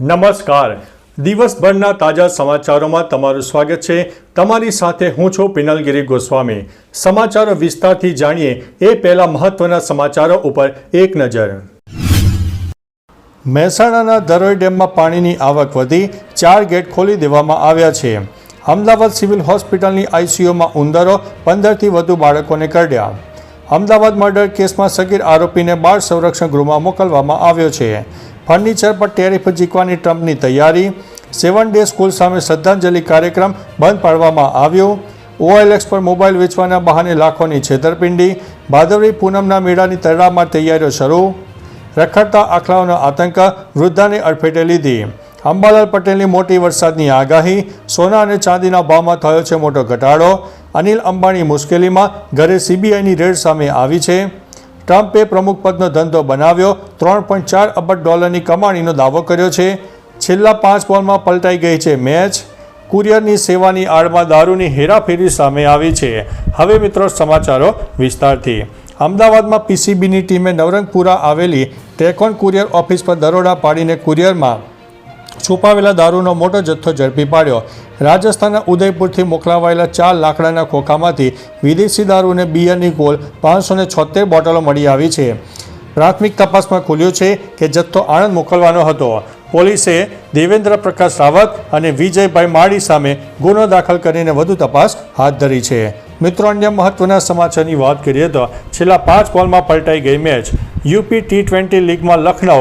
નમસ્કાર. દિવસભરના તાજા સમાચારોમાં તમારું સ્વાગત છે. તમારી સાથે હું છું પિનલગીરી ગોસ્વામી. સમાચારો વિસ્તારથી જાણીએ એ પહેલા મહત્વના સમાચારો ઉપર એક નજર. મહેસાણાના દરોઈ ડેમમાં પાણીની આવક વધી, ચાર ગેટ ખોલી દેવામાં આવ્યા છે. અમદાવાદ સિવિલ હોસ્પિટલની આઈસીયુમાં ઉંદરો પંદરથી વધુ બાળકોને કરડ્યા. અમદાવાદ મર્ડર કેસમાં સગીર આરોપીને બાળ સંરક્ષણ ગૃહમાં મોકલવામાં આવ્યો છે. ફર્નિચર પર ટેરિફ જીકવાની ટ્રમ્પની તૈયારી. સેવન ડે સ્કૂલ સામે શ્રદ્ધાંજલિ કાર્યક્રમ બંધ પાડવામાં આવ્યો. ઓએલએક્સ પર મોબાઈલ વેચવાના બહાને લાખોની છેતરપિંડી. ભાદરવી પૂનમના મેળાની તડામાર તૈયારીઓ શરૂ. રખડતા આખલાઓનો આતંક વૃદ્ધાને અડફેટે લીધી. અંબાલાલ પટેલની મોટી વરસાદની આગાહી. સોના અને ચાંદીના ભાવમાં થયો છે મોટો ઘટાડો. અનિલ અંબાણી મુશ્કેલીમાં ઘરે સીબીઆઈની રેડ સામે આવી છે. ટ્રમ્પે પ્રમુખ પદનો ધંધો બનાવ્યો, ત્રણ પોઈન્ટ ચાર અબજ ડોલરની કમાણીનો દાવો કર્યો છે. છેલ્લા પાંચ બોલમાં પલટાઈ ગઈ છે મેચ. કુરિયરની સેવાની આડમાં દારૂની હેરાફેરી સામે આવી છે. હવે મિત્રો સમાચારો વિસ્તારથી. અમદાવાદમાં પીસીબીની ટીમે નવરંગપુરા આવેલી ટેકોન કુરિયર ઓફિસ પર દરોડા પાડીને કુરિયરમાં છુપાવેલા દારૂનો મોટો જથ્થો ઝડપી પાડ્યો. રાજસ્થાનના ઉદયપુરથી મોકલાવાયેલા ચાર લાકડાના ખોખામાંથી વિદેશી દારૂ અને બિયરની કુલ પાંચસો ને છોતેર બોટલો મળી આવી છે. પ્રાથમિક તપાસમાં ખુલ્યું છે કે જથ્થો આણંદ મોકલવાનો હતો. પોલીસે દેવેન્દ્ર પ્રકાશ રાવત અને વિજયભાઈ માળી સામે ગુનો દાખલ કરીને વધુ તપાસ હાથ ધરી છે. મિત્રો, અન્ય મહત્વના સમાચારની વાત કરીએ તો છેલ્લા પાંચ બોલમાં પલટાઈ ગઈ મેચ. યુપી ટી ટ્વેન્ટી લીગમાં લખનઉ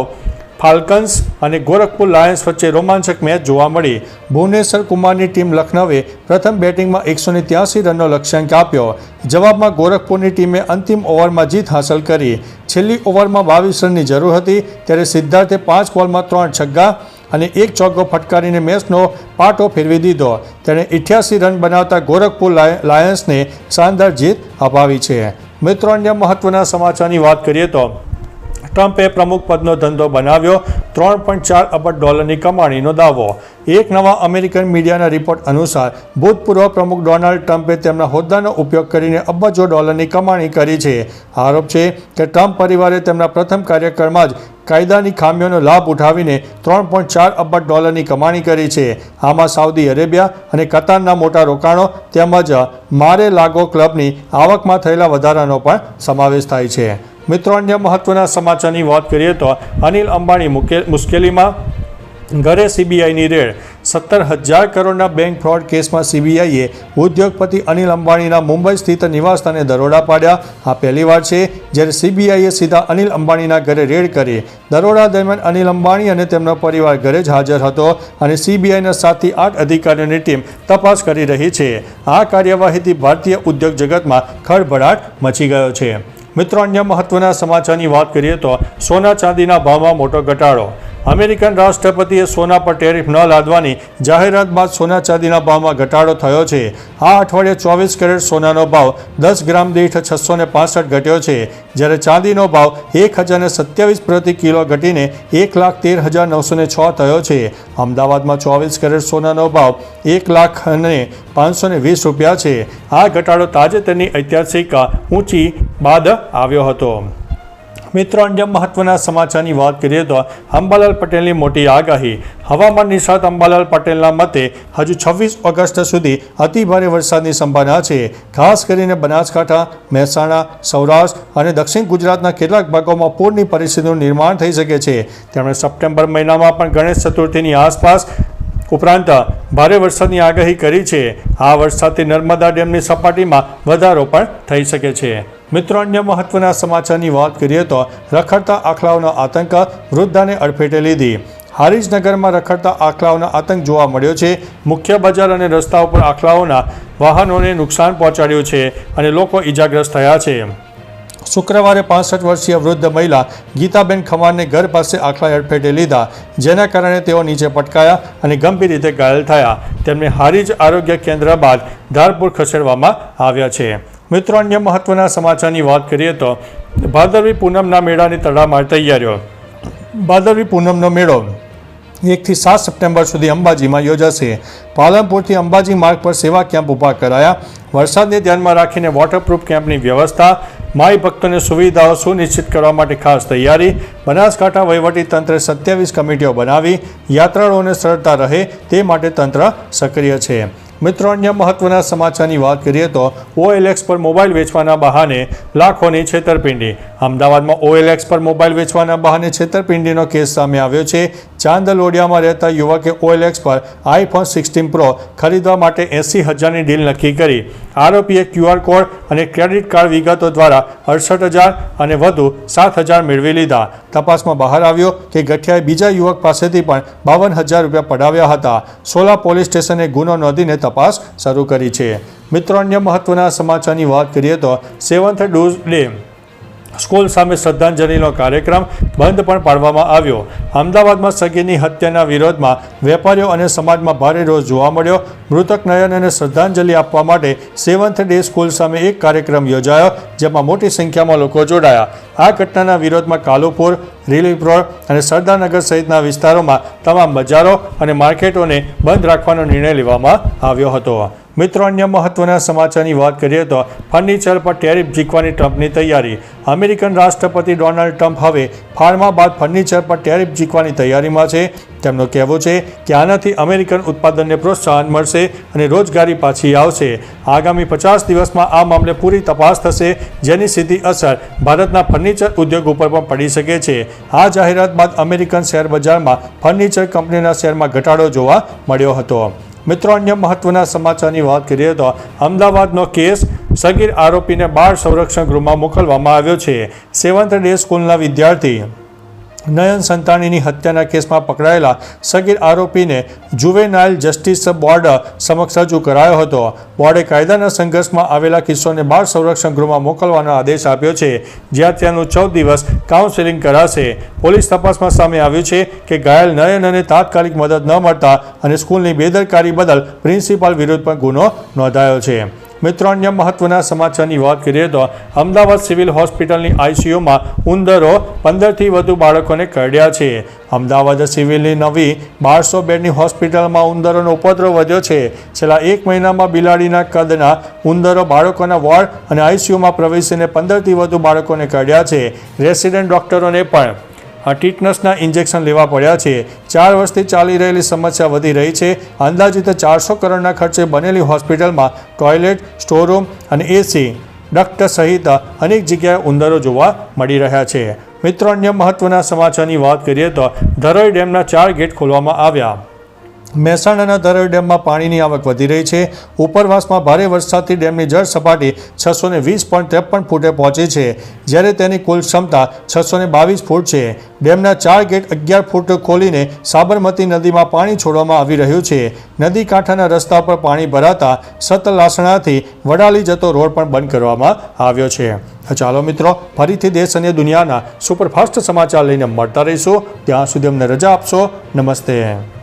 ફાલ્કન્સ અને ગોરખપુર લાયન્સ વચ્ચે રોમાંચક મેચ જોવા મળી. ભુવનેશ્વર કુમારની ટીમ લખનૌએ પ્રથમ બેટિંગમાં એકસો ત્યાસી રનનો લક્ષ્યાંક આપ્યો. જવાબમાં ગોરખપુરની ટીમે અંતિમ ઓવરમાં જીત હાંસલ કરી. છેલ્લી ઓવરમાં બાવીસ રનની જરૂર હતી, ત્યારે સિદ્ધાર્થે પાંચ બોલમાં ત્રણ છગ્ગા અને એક ચોગ્ગો ફટકારીને મેચનો પાટો ફેરવી દીધો. તેણે ઇઠ્યાસી રન બનાવતા ગોરખપુર લાય- લાયન્સને શાનદાર જીત અપાવી છે. મિત્રો, અન્ય મહત્વના સમાચારની વાત કરીએ તો ટ્રમ્પે પ્રમુખ પદનો ધંધો બનાવ્યો, ત્રણ પોઈન્ટ ચાર અબજ ડોલરની કમાણીનો દાવો. એક નવા અમેરિકન મીડિયાના રિપોર્ટ અનુસાર, ભૂતપૂર્વ પ્રમુખ ડોનાલ્ડ ટ્રમ્પે તેમના હોદ્દાનો ઉપયોગ કરીને અબજો ડોલરની કમાણી કરી છે. આરોપ છે કે ટ્રમ્પ પરિવારે તેમના પ્રથમ કાર્યક્રમમાં જ કાયદાની ખામીઓનો લાભ ઉઠાવીને ત્રણ પોઈન્ટ ચાર અબજ ડોલરની કમાણી કરી છે. આમાં સાઉદી અરેબિયા અને કતારના મોટા રોકાણો તેમજ મારે લાગો ક્લબની આવકમાં થયેલા વધારાનો પણ સમાવેશ થાય છે. મિત્રો, અન્ય મહત્વના સમાચારની વાત કરીએ તો અનિલ અંબાણી મુશ્કેલીમાં. ઘરે સીબીઆઈની રેડ. સત્તર હજાર કરોડના બેંક ફ્રોડ કેસમાં સીબીઆઈએ ઉદ્યોગપતિ અનિલ અંબાણીના મુંબઈ સ્થિત નિવાસસ્થાને દરોડા પાડ્યા. આ પહેલીવાર છે જ્યારે સીબીઆઈએ સીધા અનિલ અંબાણીના ઘરે રેડ કરી. દરોડા દરમિયાન અનિલ અંબાણી અને તેમનો પરિવાર ઘરે જ હાજર હતો અને સીબીઆઈના સાતથી આઠ અધિકારીઓની ટીમ તપાસ કરી રહી છે. આ કાર્યવાહીથી ભારતીય ઉદ્યોગ જગતમાં ખળભળાટ મચી ગયો છે. મિત્રો, અન્ય મહત્વના સમાચારની વાત કરીએ તો સોના ચાંદીના ભાવમાં મોટો ઘટાડો. અમેરિકન રાષ્ટ્રપતિએ સોના પર ટેરિફ ન લાદવાની જાહેરાત બાદ સોના ચાંદીના ભાવમાં ઘટાડો થયો છે. આ અઠવાડિયે ચોવીસ કેરેટ સોનાનો ભાવ દસ ગ્રામ દીઠ છસો ને ઘટ્યો છે. જ્યારે ચાંદીનો ભાવ એક હજારને સત્યાવીસ પ્રતિ કિલો ઘટીને એક લાખ તેર હજાર નવસો ને છ થયો છે. અમદાવાદમાં ચોવીસ કેરેટ સોનાનો ભાવ એક લાખ અને પાંચસો વીસ રૂપિયા છે. આ ઘટાડો તાજેતરની ઐતિહાસિક ઊંચી બાદ આવ્યો હતો. મિત્રો, અન્ય મહત્વના સમાચારની વાત કરીએ તો અંબાલાલ પટેલની મોટી આગાહી. હવામાન નિષ્ણાત અંબાલાલ પટેલના મતે, હજુ છવ્વીસ ઓગસ્ટ સુધી અતિભારે વરસાદની સંભાવના છે. ખાસ કરીને બનાસકાંઠા, મહેસાણા, સૌરાષ્ટ્ર અને દક્ષિણ ગુજરાતના કેટલાક ભાગોમાં પૂરની પરિસ્થિતિનું નિર્માણ થઈ શકે છે. તેમણે સપ્ટેમ્બર મહિનામાં પણ ગણેશ ચતુર્થીની આસપાસ ઉપરાંત, ભારે વરસાદની આગાહી કરી છે. આ વરસાદથી નર્મદા ડેમની સપાટીમાં વધારો પણ થઈ શકે છે. મિત્રો, અન્ય મહત્વના સમાચારની વાત કરીએ તો, રખડતા આખલાઓનો આતંક વૃદ્ધાને અડફેટે લીધી. હારીજનગરમાં રખડતા આખલાઓનો આતંક જોવા મળ્યો છે. મુખ્ય બજાર અને રસ્તા ઉપર આખલાઓના વાહનોને નુકસાન પહોંચાડ્યું છે અને લોકો ઈજાગ્રસ્ત થયા છે. શુક્રવારે પાસઠ વર્ષીય વૃદ્ધ મહિલા ગીતાબેન ખમારને ઘર પાસે આખલા અડફેટે લીધા, જેના કારણે તેઓ નીચે પટકાયા અને ગંભીર રીતે ઘાયલ થયા. તેમને હારીજ આરોગ્ય કેન્દ્ર બાદ ધારપુર ખસેડવામાં આવ્યા છે. મિત્રો, અન્ય મહત્વના સમાચારની વાત કરીએ તો ભાદરવી પૂનમના મેળાની તડામાર તૈયારીઓ. ભાદરવી પૂનમનો મેળો એકથી સાત સપ્ટેમ્બર સુધી અંબાજીમાં યોજાશે. પાલનપુરથી અંબાજી માર્ગ પર સેવા કેમ્પ ઊભા કરાયા. વરસાદને ધ્યાનમાં રાખીને વોટરપ્રૂફ કેમ્પની વ્યવસ્થા, માઈ ભક્તોને સુવિધાઓ સુનિશ્ચિત કરવા માટે ખાસ તૈયારી, બનાસકાંઠા વહીવટી તંત્રે સત્યાવીસ કમિટીઓ બનાવી, યાત્રાળુઓને સરળતા રહે તે માટે તંત્ર સક્રિય છે. મિત્રો, અન્ય મહત્વના સમાચારની વાત કરીએ તો ઓએલએક્સ પર મોબાઈલ વેચવાના બહાને લાખોની છેતરપિંડી. અમદાવાદમાં ઓએલએક્સ પર મોબાઈલ વેચવાના બહાને છેતરપિંડીનો કેસ સામે આવ્યો છે. ચાંદલોડિયામાં રહેતા યુવકે ઓએલએક્સ પર આઈફોન સિક્સટીન પ્રો ખરીદવા માટે એંસી હજારની ડીલ નક્કી કરી. આરોપીએ ક્યુઆર કોડ અને ક્રેડિટ કાર્ડ વિગતો દ્વારા અડસઠ હજાર અને વધુ સાત હજાર મેળવી લીધા. તપાસમાં બહાર આવ્યો કે ગઠિયાએ બીજા યુવક પાસેથી પણ બાવન હજાર રૂપિયા પડાવ્યા હતા. સોલા પોલીસ સ્ટેશને ગુનો નોંધીને તપાસ શરૂ કરી છે. મિત્રો, અન્ય મહત્વના સમાચારની વાત કરીએ તો સેવન્થ ડોઝ ડે સ્કૂલ સામે શ્રદ્ધાંજલિનો કાર્યક્રમ બંધ પણ પાડવામાં આવ્યો. અમદાવાદમાં સગીની હત્યાના વિરોધમાં વેપારીઓ અને સમાજમાં ભારે રોષ જોવા મળ્યો. મૃતક નયનને શ્રદ્ધાંજલિ આપવા માટે સેવન્થ ડે સ્કૂલ સામે એક કાર્યક્રમ યોજાયો, જેમાં મોટી સંખ્યામાં લોકો જોડાયા. આ ઘટનાના વિરોધમાં કાલુપુર, રિલીફ રોડ અને સરદારનગર સહિતના વિસ્તારોમાં તમામ બજારો અને માર્કેટોને બંધ રાખવાનો નિર્ણય લેવામાં આવ્યો હતો. મિત્રો, અન્ય મહત્વના સમાચારની વાત કરીએ તો ફર્નિચર પર ટેરિફ ઝીકવાની ટ્રમ્પની તૈયારી. અમેરિકન રાષ્ટ્રપતિ ડોનાલ્ડ ટ્રમ્પ હવે ફાર્મા બાદ ફર્નિચર પર ટેરિફ ઝીકવાની તૈયારીમાં છે. તેમનું કહેવું છે કે આનાથી અમેરિકન ઉત્પાદનને પ્રોત્સાહન મળશે અને રોજગારી પાછી આવશે. આગામી પચાસ દિવસમાં આ મામલે પૂરી તપાસ થશે, જેની સીધી અસર ભારતના ફર્નિચર ઉદ્યોગ ઉપર પણ પડી શકે છે. આ જાહેરાત બાદ અમેરિકન શેર બજારમાં ફર્નિચર કંપનીના શેરમાં ઘટાડો જોવા મળ્યો હતો. મિત્રો, અન્ય મહત્વના સમાચારની વાત કરીએ તો અમદાવાદનો કેસ સગીર આરોપીને બાળ સંરક્ષણ ગૃહમાં મોકલવામાં આવ્યો છે. સેવન્થ ડે સ્કૂલના વિદ્યાર્થી નયન સંતાણીની હત્યાના કેસમાં પકડાયેલા સગીર આરોપીને જુવેનાઇલ જસ્ટિસ બોર્ડ સમક્ષ રજૂ કરાયો હતો. બોર્ડે કાયદાના સંઘર્ષમાં આવેલા કિસ્સોને બાળ સંરક્ષણ ગૃહમાં મોકલવાનો આદેશ આપ્યો છે. જ્યાં ત્યાંનું ચૌદ દિવસ કાઉન્સેલિંગ કરાશે. પોલીસ તપાસમાં સામે આવ્યું છે કે ઘાયલ નયન અને તાત્કાલિક મદદ ન મળતા અને સ્કૂલની બેદરકારી બદલ પ્રિન્સિપાલ વિરુદ્ધ પણ ગુનો નોંધાયો છે. મિત્રો, અન્ય મહત્વના સમાચારની વાત કરીએ તો અમદાવાદ સિવિલ હોસ્પિટલની આઈસીયુમાં ઉંદરો પંદરથી વધુ બાળકોને કરડ્યા છે. અમદાવાદ સિવિલની નવી બારસો બેડની હોસ્પિટલમાં ઉંદરોનો ઉપદ્રવ વધ્યો છે. છેલ્લા એક મહિનામાં બિલાડીના કદના ઉંદરો બાળકોના વોર્ડ અને આઈસીયુમાં પ્રવેશીને પંદરથી વધુ બાળકોને કરડ્યા છે. રેસિડેન્ટ ડોક્ટરોને પણ આ ટીટનસના ઇન્જેક્શન લેવા પડ્યા છે. ચાર વર્ષથી ચાલી રહેલી સમસ્યા વધી રહી છે. અંદાજિત ચારસો કરોડના ખર્ચે બનેલી હોસ્પિટલમાં ટોયલેટ, સ્ટોરરૂમ અને એસી ડક્ટ સહિત અનેક જગ્યાએ ઉંદરો જોવા મળી રહ્યા છે. મિત્રો, અન્ય મહત્વના સમાચારની વાત કરીએ તો ધરોઈ ડેમના ચાર ગેટ ખોલવામાં આવ્યા. મહેસાણાના ધરોઈ ડેમમાં પાણીની આવક વધી રહી છે. ઉપરવાસમાં ભારે વરસાદથી ડેમની જળ સપાટી છસો ને વીસ પોઈન્ટ ત્રેપન ફૂટે પહોંચી છે. જ્યારે તેની કુલ ક્ષમતા છસો ને બાવીસ ફૂટ છે. ડેમના ચાર ગેટ અગિયાર ફૂટ ખોલીને સાબરમતી નદીમાં પાણી છોડવામાં આવી રહ્યું છે. નદી કાંઠાના રસ્તા પર પાણી ભરાતા સતલાસણાથી વડાલી જતો રોડ પણ બંધ કરવામાં આવ્યો છે. ચાલો મિત્રો, ફરીથી દેશ અને દુનિયાના સુપરફાસ્ટ સમાચાર લઈને મળતા રહીશું. ત્યાં સુધી અમને રજા આપશો. નમસ્તે.